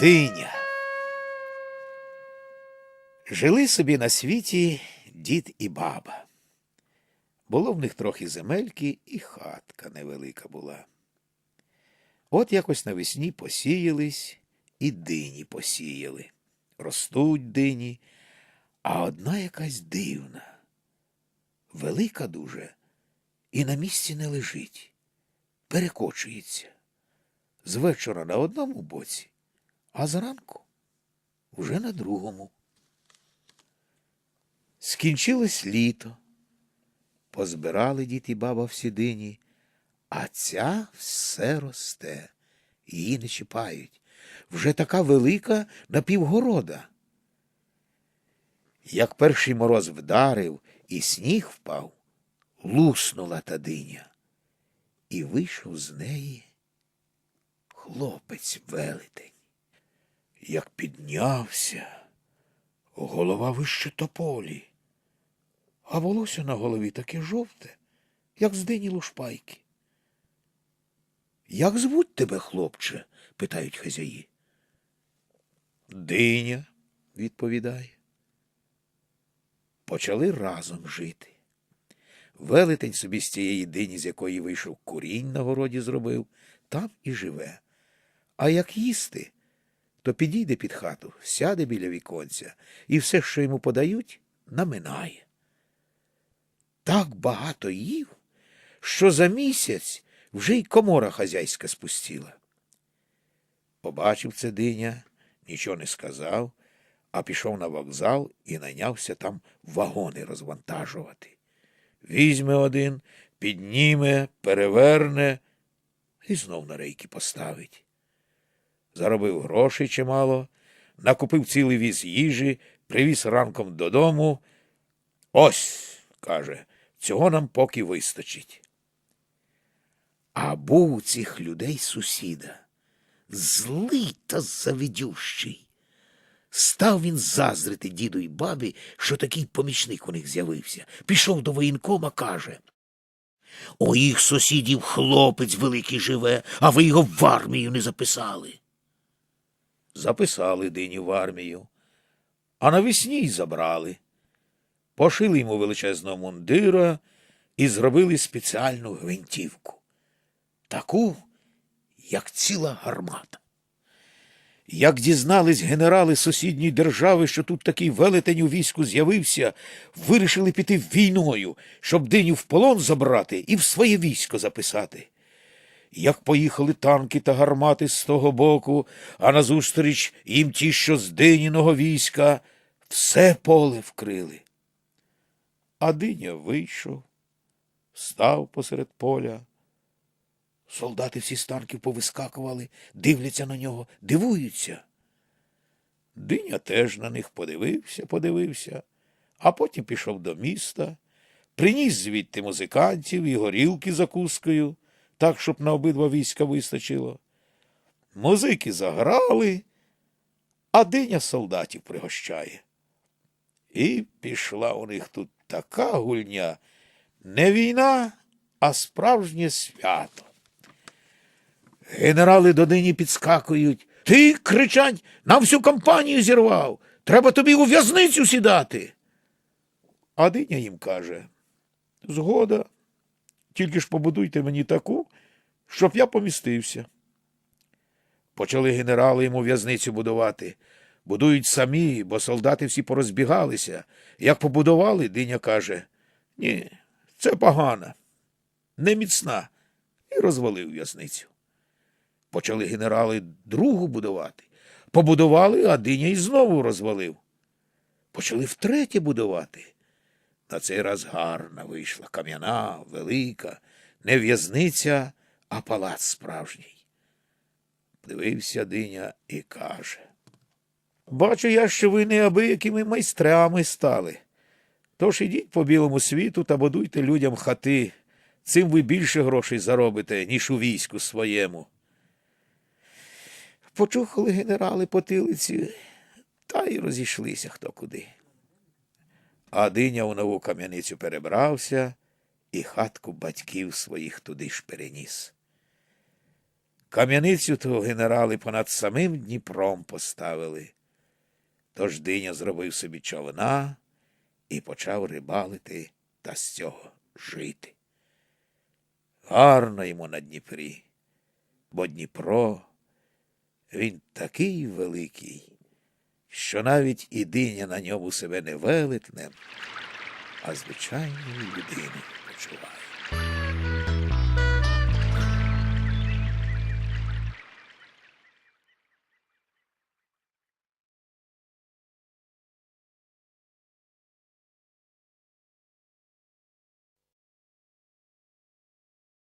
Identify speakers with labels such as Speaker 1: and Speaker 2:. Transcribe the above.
Speaker 1: Диня. Жили собі на світі дід і баба. Було в них трохи земельки, і хатка невелика була. От якось навесні посіялись і дині посіяли. Ростуть дині, а одна якась дивна, велика дуже, і на місці не лежить, перекочується. З вечора на одному боці, а зранку вже на другому. Скінчилось літо. Позбирали дід і баба всі дині, а ця все росте, її не чіпають. Вже така велика на півгорода. Як перший мороз вдарив і сніг впав, луснула та диня, і вийшов з неї хлопець велетень. Як піднявся, голова вище тополі, а волосся на голові таке жовте, як з дині лушпайки. Як звуть тебе, хлопче? питають хазяї. Диня, відповідає. Почали разом жити. Велетень собі з тієї дині, з якої вийшов курінь на городі зробив, там і живе. А як їсти, то підійде під хату, сяде біля віконця і все, що йому подають, наминає. Так багато їв, що за місяць вже й комора хазяйська спустіла. Побачив це диня, нічого не сказав, а пішов на вокзал і найнявся там вагони розвантажувати. Візьме один, підніме, переверне і знов на рейки поставить. Заробив грошей чимало, накупив цілий віз їжі, привіз ранком додому. Ось, каже, цього нам поки вистачить. А був у цих людей сусіда, злий та завидющий. Став він заздрити діду й бабі, що такий помічник у них з'явився. Пішов до воєнкома, каже. У їх сусідів хлопець великий живе, а ви його в армію не записали. Записали дині в армію, а навесні й забрали. Пошили йому величезного мундира і зробили спеціальну гвинтівку. Таку, як ціла гармата. Як дізнались генерали сусідньої держави, що тут такий велетень у війську з'явився, вирішили піти війною, щоб диню в полон забрати і в своє військо записати. Як поїхали танки та гармати з того боку, а назустріч їм ті, що з диніного війська, все поле вкрили. А диня вийшов, став посеред поля. Солдати всі з танків повискакували, дивляться на нього, дивуються. Диня теж на них подивився, подивився, а потім пішов до міста, приніс звідти музикантів і горілки закускою, так, щоб на обидва війська вистачило. Музики заграли, а диня солдатів пригощає. І пішла у них тут така гульня, не війна, а справжнє свято. Генерали до нині підскакують. Ти, кричать, на всю компанію зірвав. Треба тобі у в'язницю сідати. А диня їм каже Згода, тільки ж побудуйте мені таку, щоб я помістився. Почали генерали йому в'язницю будувати. Будують самі, бо солдати всі порозбігалися. Як побудували, диня каже Ні, це погана, не міцна, і розвалив в'язницю. Почали генерали другу будувати. Побудували, а диня й знову розвалив. Почали втретє будувати. На цей раз гарна вийшла, кам'яна, велика, не в'язниця, а палац справжній. Дивився диня і каже. Бачу я, що ви неабиякими майстрами стали. Тож ідіть по білому світу та будуйте людям хати. Цим ви більше грошей заробите, ніж у війську своєму. Почухали генерали потилиці, та й розійшлися хто куди. А диня у нову кам'яницю перебрався і хатку батьків своїх туди ж переніс. Кам'яницю того генерали понад самим Дніпром поставили. Тож диня зробив собі човна і почав рибалити та з цього жити. Гарно йому на Дніпрі, бо Дніпро він такий великий, що навіть і диня на ньому себе не велетне, а звичайною людиною почуває.